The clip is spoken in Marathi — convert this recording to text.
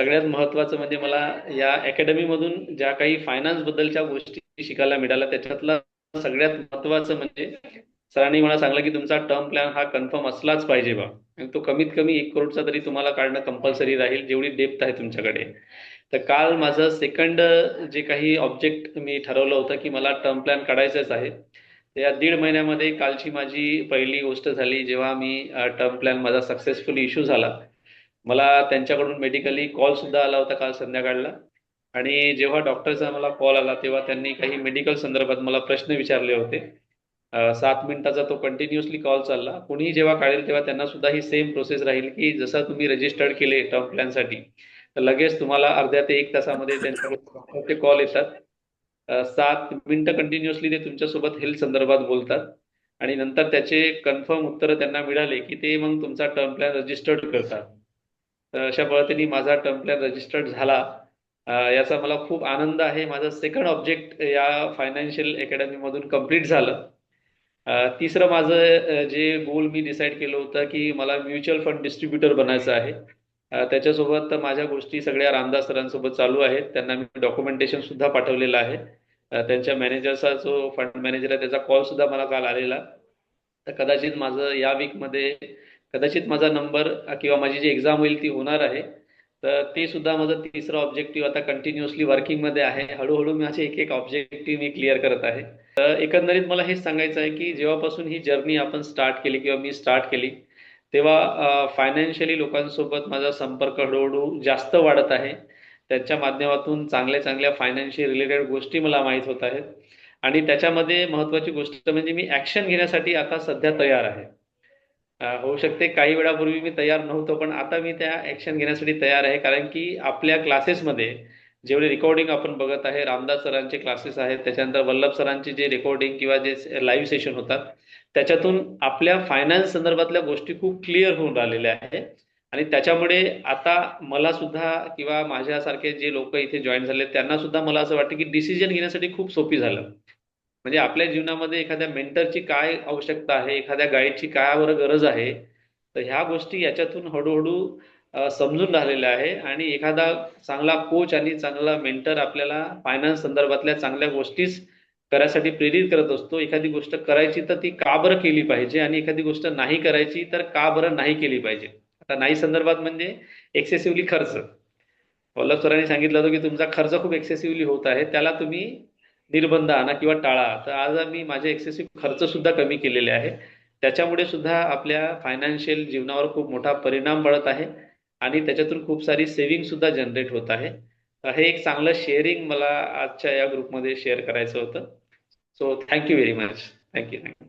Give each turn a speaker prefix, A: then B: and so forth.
A: सगळ्यात महत्वाचं म्हणजे मला या अकॅडमीमधून ज्या काही फायनान्स बद्दलच्या गोष्टी शिकायला मिळाल्या त्याच्यातलं सगळ्यात महत्वाचं म्हणजे सरांनी मला सांगलं की तुमचा टर्म प्लॅन हा कन्फर्म असलाच पाहिजे बा. आणि तो कमीत कमी एक करोडचा तरी तुम्हाला काढणं कंपल्सरी राहील जेवढी डेप्थ आहे तुमच्याकडे. तर काल माझं सेकंड जे काही ऑब्जेक्ट मी ठरवलं होतं की मला टर्म प्लॅन काढायचंच आहे या दीड महिन्यामध्ये कालची माझी पहिली गोष्ट झाली जेव्हा मी टर्म प्लॅन माझा सक्सेसफुली इश्यू झाला. मला त्यांच्याकडून मेडिकली कॉल सुद्धा आला होता काल संध्याकाळला. आणि जेव्हा डॉक्टरचा मला कॉल आला तेव्हा त्यांनी काही मेडिकल संदर्भात मला प्रश्न विचारले होते. सात मिनिटाचा तो कंटिन्युअसली कॉल चालला. कुणीही जेव्हा काढेल तेव्हा त्यांना सुद्धा ही सेम प्रोसेस राहील की जसं तुम्ही रजिस्टर्ड केले टर्म प्लॅनसाठी तर लगेच तुम्हाला अर्ध्या ते एक तासामध्ये त्यांच्याकडून ते कॉल येतात. सात मिनिटं कंटिन्युअसली ते तुमच्यासोबत हेल्थ संदर्भात बोलतात. आणि नंतर त्याचे कन्फर्म उत्तर त्यांना मिळाले की ते मग तुमचा टर्म प्लॅन रजिस्टर्ड करतात. तर अशा पद्धतीने माझा टर्म प्लॅन रजिस्टर्ड झाला. याचा मला खूप आनंद आहे. माझं सेकंड ऑब्जेक्ट या फायनान्शियल अकॅडमीमधून कंप्लीट झालं. तिसरं माझं जे गोल मी डिसाईड केलं होतं की मला म्युच्युअल फंड डिस्ट्रीब्युटर बनायचं आहे. त्याच्यासोबत माझ्या गोष्टी सगळ्या रामदास सरांसोबत चालू आहेत. त्यांना मी डॉक्युमेंटेशन सुद्धा पाठवलेलं आहे. त्यांच्या मॅनेजरचा जो फंड मॅनेजर आहे त्याचा कॉल सुद्धा मला काल आलेला. तर कदाचित माझं या वीकमध्ये कदाचित माझा नंबर किंवा माझी जी एक्झाम होईल ती होणार आहे. तर ते सुद्धा माझं तिसरं ऑब्जेक्टिव्ह आता कंटिन्युअसली वर्किंगमध्ये आहे. हळूहळू मी असे एक एक ऑब्जेक्टिव्ह मी क्लिअर करत आहे. तर एकंदरीत मला हेच सांगायचं आहे की जेव्हापासून ही जर्नी आपण स्टार्ट केली किंवा मी स्टार्ट केली तेव्हा फायनान्शियली लोकांसोबत माझा संपर्क हळूहळू जास्त वाढत आहे. त्यांच्या माध्यमातून चांगल्या चांगल्या फायनान्शियल रिलेटेड गोष्टी मला माहीत होत आहेत. आणि त्याच्यामध्ये महत्त्वाची गोष्ट म्हणजे मी ॲक्शन घेण्यासाठी आता सध्या तयार आहे. होऊ शकते. काही वेळापूर्वी मी तयार नव्हतो पण आता मी त्या ॲक्शन घेण्यासाठी तयार आहे. कारण की आपल्या क्लासेसमध्ये जेवढे रेकॉर्डिंग आपण बघत आहे रामदास सरांचे क्लासेस आहेत त्याच्यानंतर वल्लभ सरांचे जे रेकॉर्डिंग किंवा जे लाईव्ह सेशन होतात त्याच्यातून आपल्या फायनान्स संदर्भातल्या गोष्टी खूप क्लिअर होऊन राहिलेल्या आहेत. आणि त्याच्यामुळे आता मला सुद्धा किंवा माझ्यासारखे जे लोक इथे जॉईन झाले त्यांना सुद्धा मला असं वाटतं की डिसिजन घेण्यासाठी खूप सोपी झालं. म्हणजे आपल्या जीवनामध्ये एखाद्या मेंटरची काय आवश्यकता आहे एखाद्या गाईडची काय गरज आहे तर ह्या गोष्टी याच्यातून हळूहळू समजून राहिलेल्या आहे. आणि एखादा चांगला कोच आणि चांगला मेंटर आपल्याला फायनान्स संदर्भातल्या चांगल्या गोष्टीच करायसाठी प्रेरित करत असतो. एखादी गोष्ट करायची तर ती का बरं केली पाहिजे आणि एखादी गोष्ट नाही करायची तर का बरं नाही केली पाहिजे? आता नाही संदर्भात म्हणजे एक्सेसिव्हली खर्च. वल्लभ सरांनी सांगितलं होतं की तुमचा खर्च खूप एक्सेसिव्हली होत आहे त्याला तुम्ही निर्बंध आणा किंवा टाळा तर आज मी माझे एक्सेसिव्ह खर्च सुद्धा कमी केलेले आहे. त्याच्यामुळे सुद्धा आपल्या फायनान्शियल जीवनावर खूप मोठा परिणाम पडत आहे आणि त्याच्यातून खूप सारी सेव्हिंग सुद्धा जनरेट होत आहे. हे एक चांगलं शेअरिंग मला आजच्या या ग्रुपमध्ये शेअर करायचं होतं. So thank you very much thank you thank you